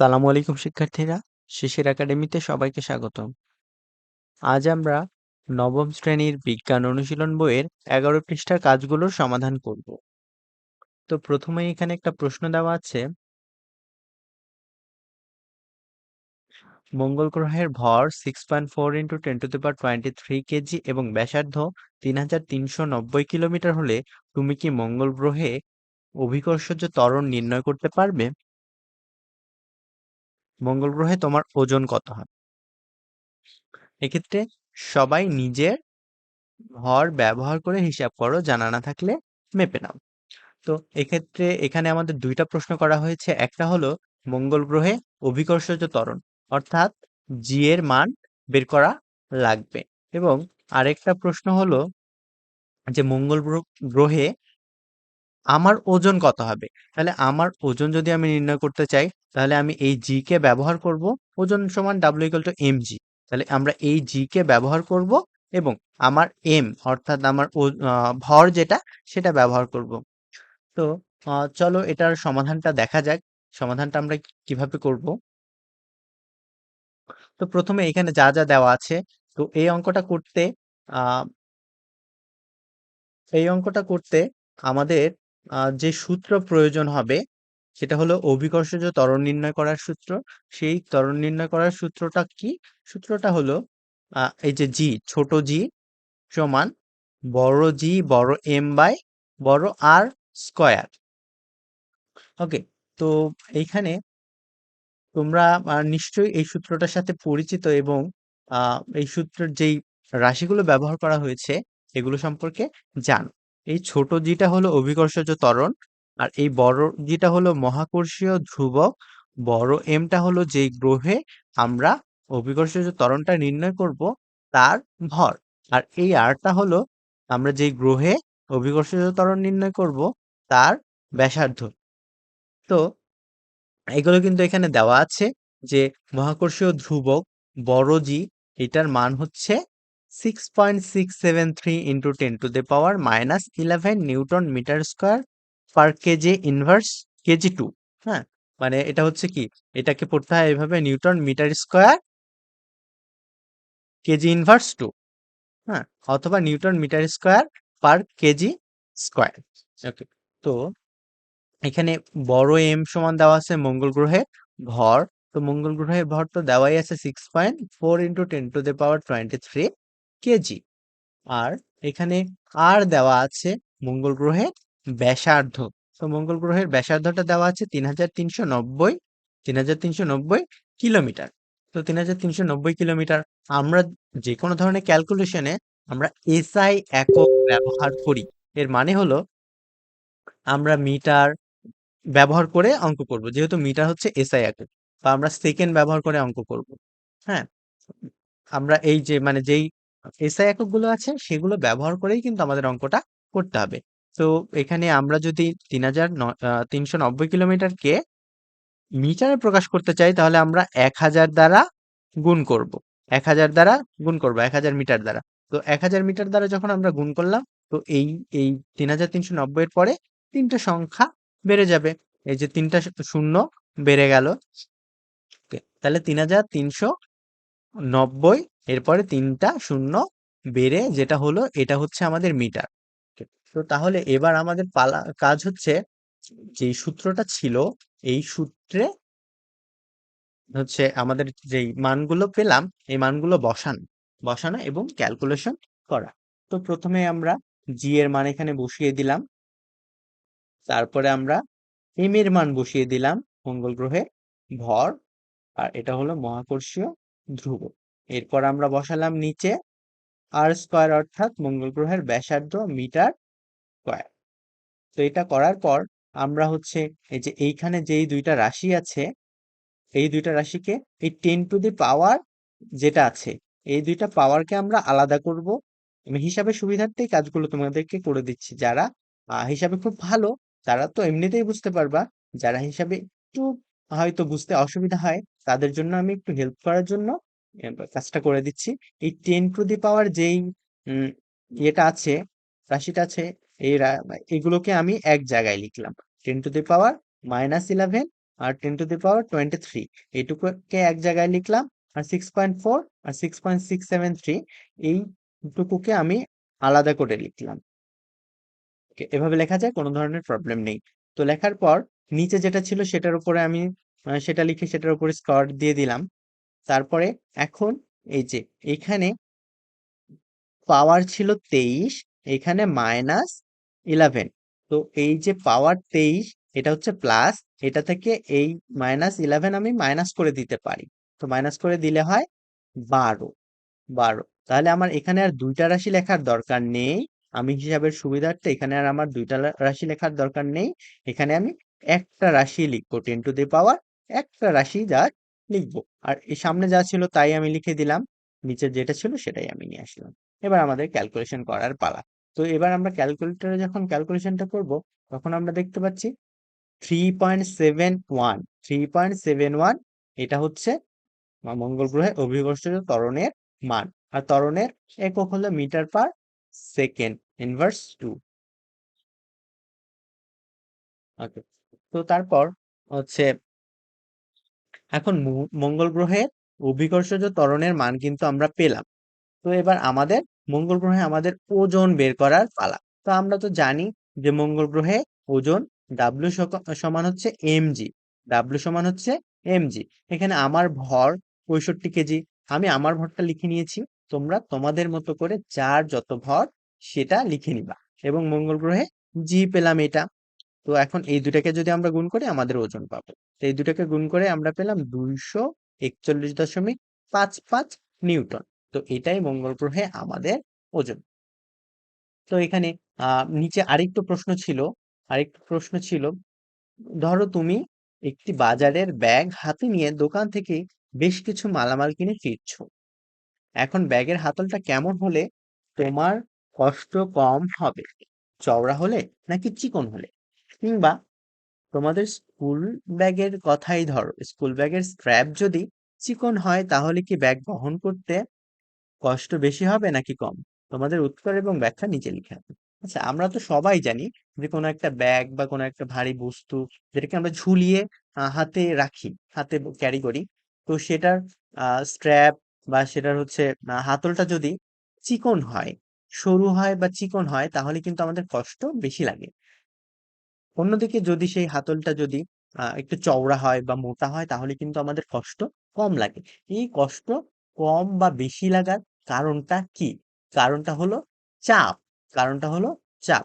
সালামু আলাইকুম, শিক্ষার্থীরা। শিশির একাডেমিতে সবাইকে স্বাগতম। আজ আমরা নবম শ্রেণির বিজ্ঞান অনুশীলন বইয়ের এগারো পৃষ্ঠার কাজগুলোর সমাধান করব। তো প্রথমে এখানে একটা প্রশ্ন দেওয়া আছে। মঙ্গল গ্রহের ভর six point four into ten to power twenty three kg এবং ব্যাসার্ধ তিন হাজার তিনশো নব্বই কিলোমিটার হলে তুমি কি মঙ্গল গ্রহে অভিকর্ষজ ত্বরণ নির্ণয় করতে পারবে? মঙ্গল গ্রহে তোমার ওজন কত হয়? এক্ষেত্রে সবাই নিজের ভর ব্যবহার করে হিসাব করো, জানা না থাকলে মেপে নাও। তো এক্ষেত্রে এখানে আমাদের দুইটা প্রশ্ন করা হয়েছে। একটা হলো মঙ্গল গ্রহে অভিকর্ষজ ত্বরণ, অর্থাৎ জি এর মান বের করা লাগবে। এবং আরেকটা প্রশ্ন হলো যে মঙ্গল গ্রহে আমার ওজন কত হবে? তাহলে আমার ওজন যদি আমি নির্ণয় করতে চাই তাহলে আমি এই জি কে ব্যবহার করব, ওজন সমান W equal to M G তাহলে আমরা এই জি কে ব্যবহার করব এবং আমার এম অর্থাৎ আমার ভর যেটা, সেটা ব্যবহার করব। তো চলো এটার সমাধানটা দেখা যাক, সমাধানটা আমরা কীভাবে করব? তো প্রথমে এখানে যা যা দেওয়া আছে, তো এই অঙ্কটা করতে এই অঙ্কটা করতে আমাদের যে সূত্র প্রয়োজন হবে সেটা হলো অভিকর্ষজ ত্বরণ নির্ণয় করার সূত্র, সেই ত্বরণ নির্ণয় করার সূত্রটা কি? সূত্রটা হলো এই যে জি, ছোট জি সমান বড় জি বড় এম বাই বড় আর স্কয়ার ওকে, তো এইখানে তোমরা নিশ্চয়ই এই সূত্রটার সাথে পরিচিত এবং এই সূত্রের যেই রাশিগুলো ব্যবহার করা হয়েছে, এগুলো সম্পর্কে জানো। এই ছোট জিটা হলো অভিকর্ষজ ত্বরণ আর এই বড় জিটা হলো মহাকর্ষীয় ধ্রুবক, বড় এমটা হলো যেই গ্রহে আমরা অভিকর্ষজ ত্বরণটা নির্ণয় করব তার ভর। আর এই আরটা হলো আমরা যেই গ্রহে অভিকর্ষজ ত্বরণ নির্ণয় করব তার ব্যাসার্ধ। তো এগুলো কিন্তু এখানে দেওয়া আছে যে মহাকর্ষীয় ধ্রুবক, বড় জি এটার মান হচ্ছে six point six seven three into ten to the power minus eleven newton metre square per kg inverse kg two হ্যাঁ? মানে এটা হচ্ছে কি? এটাকে পড়তে হয় এভাবে newton metre square kg inverse two হ্যাঁ? অথবা newton metre square per kg square okay তো এখানে বড় এম সমান দেওয়া আছে মঙ্গল গ্রহের ভর, তো মঙ্গল গ্রহের ভর তো দেওয়াই আছে six point four into ten to the power twenty three kg আর এখানে আর দেওয়া আছে মঙ্গল গ্রহের ব্যাসার্ধ। তো মঙ্গল গ্রহের ব্যাসার্ধটা দেওয়া আছে তিন হাজার তিনশো নব্বই, তিন হাজার তিনশো নব্বই কিলোমিটার। তো তিন হাজার তিনশো নব্বই কিলোমিটার আমরা যে কোনো ধরনের ক্যালকুলেশনে আমরা এসআই একক ব্যবহার করি। এর মানে হলো আমরা মিটার ব্যবহার করে অঙ্ক করব। যেহেতু মিটার হচ্ছে এসআই একক বা আমরা সেকেন্ড ব্যবহার করে অঙ্ক করব। হ্যাঁ? আমরা এই যে মানে যেই এসআই এককগুলো আছে সেগুলো ব্যবহার করেই কিন্তু আমাদের অঙ্কটা করতে হবে। তো এখানে আমরা যদি তিন হাজার তিনশো নব্বই কিলোমিটারকে মিটারে প্রকাশ করতে চাই, তাহলে আমরা এক হাজার দ্বারা গুণ করব। এক হাজার দ্বারা গুণ করব, এক হাজার মিটার দ্বারা। তো এক হাজার মিটার দ্বারা যখন আমরা গুণ করলাম, তো এই এই তিন হাজার তিনশো নব্বই এর পরে তিনটা সংখ্যা বেড়ে যাবে। এই যে তিনটা শূন্য বেড়ে গেল। তাহলে তিন হাজার তিনশো নব্বই এরপরে তিনটা শূন্য বেড়ে যেটা হলো, এটা হচ্ছে আমাদের মিটার। তো তাহলে এবার আমাদের পালা, কাজ হচ্ছে যে সূত্রটা ছিল, এই সূত্রে হচ্ছে আমাদের যেই মানগুলো পেলাম, এই মানগুলো বসানো বসানো এবং ক্যালকুলেশন করা। তো প্রথমে আমরা জি এর মান এখানে বসিয়ে দিলাম। তারপরে আমরা এম এর মান বসিয়ে দিলাম মঙ্গল গ্রহে ভর, আর এটা হলো মহাকর্ষীয় ধ্রুব। এরপর আমরা বসালাম নিচে আর স্কোয়ার অর্থাৎ মঙ্গল গ্রহের ব্যাসার্ধ মিটার স্কোয়ার তো এটা করার পর আমরা হচ্ছে এই যে এইখানে যেই দুইটা রাশি আছে, এই দুইটা রাশিকে এই টেন টু দি পাওয়ার যেটা আছে, এই দুইটা পাওয়ারকে আমরা আলাদা করব। হিসাবে সুবিধার্থেই কাজগুলো তোমাদেরকে করে দিচ্ছি। যারা হিসাবে খুব ভালো, তারা তো এমনিতেই বুঝতে পারবা। যারা হিসাবে একটু হয়তো বুঝতে অসুবিধা হয়, তাদের জন্য আমি একটু হেল্প করার জন্য কাজটা করে দিচ্ছি। এই টেন টু দি পাওয়ার যেই ইয়েটা আছে, রাশিটা আছে এই এগুলোকে আমি এক জায়গায় লিখলাম। Ten to the power minus eleven R ten to the power twenty three এইটুকুকে এক জায়গায় লিখলাম আর সিক্স পয়েন্ট ফোর আর six point six seven three এইটুকুকে আমি আলাদা করে লিখলাম। এভাবে লেখা যায়, কোনো ধরনের প্রবলেম নেই। তো লেখার পর নিচে যেটা ছিল সেটার উপরে আমি সেটা লিখে সেটার উপরে স্কোয়ার দিয়ে দিলাম। তারপরে এখন এই যে, এখানে পাওয়ার ছিল তেইশ, এখানে মাইনাস ইলেভেন তো এই যে পাওয়ার তেইশ, এটা হচ্ছে প্লাস এটা থেকে এই মাইনাস ইলেভেন আমি মাইনাস করে দিতে পারি। তো মাইনাস করে দিলে হয় বারো বারো। তাহলে আমার এখানে আর দুইটা রাশি লেখার দরকার নেই। আমি হিসাবের সুবিধার্থে এখানে আর আমার দুইটা রাশি লেখার দরকার নেই। এখানে আমি একটা রাশি লিখব টেন টু দি পাওয়ার একটা রাশি যা লিখব। আর এই সামনে যা ছিল তাই আমি লিখে দিলাম। নিচে যেটা ছিল সেটাই আমি নিয়ে আসলাম। এবার আমাদের ক্যালকুলেশন করার পালা। তো এবার আমরা ক্যালকুলেটরে যখন ক্যালকুলেশনটা করব, তখন আমরা দেখতে পাচ্ছি three point seven one three point seven one এটা হচ্ছে মঙ্গল গ্রহে অভিকর্ষজ ত্বরণের মান। আর ত্বরণের একক হলো metre per second inverse two okay তো তারপর হচ্ছে এখন মঙ্গল গ্রহের অভিকর্ষজ ত্বরণের মান কিন্তু আমরা পেলাম। তো এবার আমাদের মঙ্গল গ্রহে আমাদের ওজন বের করার পালা। তো আমরা তো জানি যে মঙ্গল গ্রহে ওজন ডাব্লিউ সমান হচ্ছে এমজি ডাব্লিউ সমান হচ্ছে এমজি এখানে আমার ভর পঁয়ষট্টি কেজি। আমি আমার ভরটা লিখে নিয়েছি। তোমরা তোমাদের মতো করে যার যত ভর সেটা লিখে নিবা। এবং মঙ্গল গ্রহে জি পেলাম এটা। তো এখন এই দুটাকে যদি আমরা গুণ করি আমাদের ওজন পাবো। তো এই দুটাকে গুণ করে আমরা পেলাম দুইশো একচল্লিশ দশমিক পাঁচ পাঁচ নিউটন। তো এটাই মঙ্গল গ্রহে আমাদের ওজন। তো এখানে নিচে আরেকটু প্রশ্ন ছিল, আরেকটু প্রশ্ন ছিল, ধরো তুমি একটি বাজারের ব্যাগ হাতে নিয়ে দোকান থেকে বেশ কিছু মালামাল কিনে ফিরছো। এখন ব্যাগের হাতলটা কেমন হলে তোমার কষ্ট কম হবে? চওড়া হলে নাকি চিকন হলে? কিংবা তোমাদের স্কুল ব্যাগের কথাই ধরো, স্কুল ব্যাগের স্ট্র্যাপ যদি চিকন হয় তাহলে কি ব্যাগ বহন করতে কষ্ট বেশি হবে নাকি কম? তোমাদের উত্তর এবং ব্যাখ্যা নিচে লিখে রাখো। আচ্ছা আমরা তো সবাই জানি যে কোনো একটা ব্যাগ বা কোনো একটা ভারী বস্তু যেটাকে আমরা ঝুলিয়ে হাতে রাখি, হাতে ক্যারি করি। তো সেটার স্ট্র্যাপ বা সেটার হচ্ছে হাতলটা যদি চিকন হয়, সরু হয় বা চিকন হয়, তাহলে কিন্তু আমাদের কষ্ট বেশি লাগে। অন্যদিকে যদি সেই হাতলটা যদি একটু চওড়া হয় বা মোটা হয়, তাহলে কিন্তু আমাদের কষ্ট কম লাগে। এই কষ্ট কম বা বেশি লাগার কারণটা কি? কারণটা হলো চাপ। কারণটা হলো চাপ।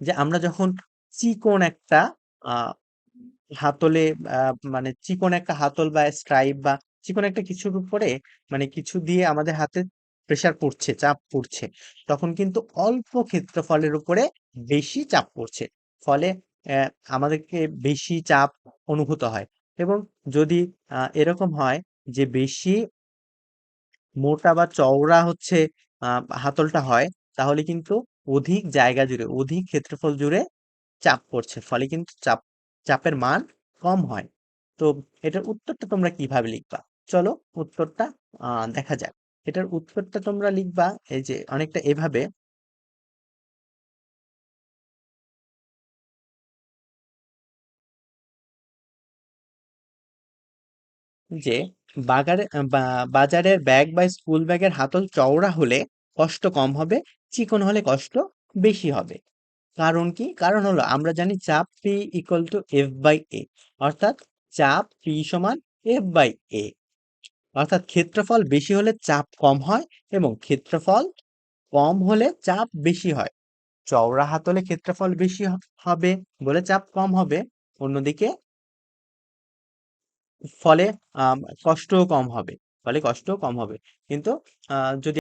যে আমরা যখন চিকন একটা হাতলে মানে চিকন একটা হাতল বা স্ট্রাইপ বা চিকন একটা কিছুর উপরে মানে কিছু দিয়ে আমাদের হাতে প্রেসার পড়ছে, চাপ পড়ছে, তখন কিন্তু অল্প ক্ষেত্রফলের উপরে বেশি চাপ পড়ছে। ফলে আমাদেরকে বেশি চাপ অনুভূত হয়। এবং যদি এরকম হয় যে বেশি মোটা বা চওড়া হচ্ছে হাতলটা হয়, তাহলে কিন্তু অধিক জায়গা জুড়ে, অধিক ক্ষেত্রফল জুড়ে চাপ পড়ছে। ফলে কিন্তু চাপ, চাপের মান কম হয়। তো এটার উত্তরটা তোমরা কীভাবে লিখবা? চলো উত্তরটা দেখা যাক। এটার উত্তরটা তোমরা লিখবা, এই যে অনেকটা এভাবে যে বাগারে বা- বাজারের ব্যাগ বা স্কুল ব্যাগের হাতল চওড়া হলে কষ্ট কম হবে, চিকন হলে কষ্ট বেশি হবে। কারণ কি? কারণ হলো আমরা জানি চাপ P equal to F by A অর্থাৎ চাপ পি সমান এফ বাই এ অর্থাৎ ক্ষেত্রফল বেশি হলে চাপ কম হয় এবং ক্ষেত্রফল কম হলে চাপ বেশি হয়। চওড়া হাতলে ক্ষেত্রফল বেশি হবে বলে চাপ কম হবে। অন্যদিকে ফলে কষ্টও কম হবে। ফলে কষ্টও কম হবে। কিন্তু যদি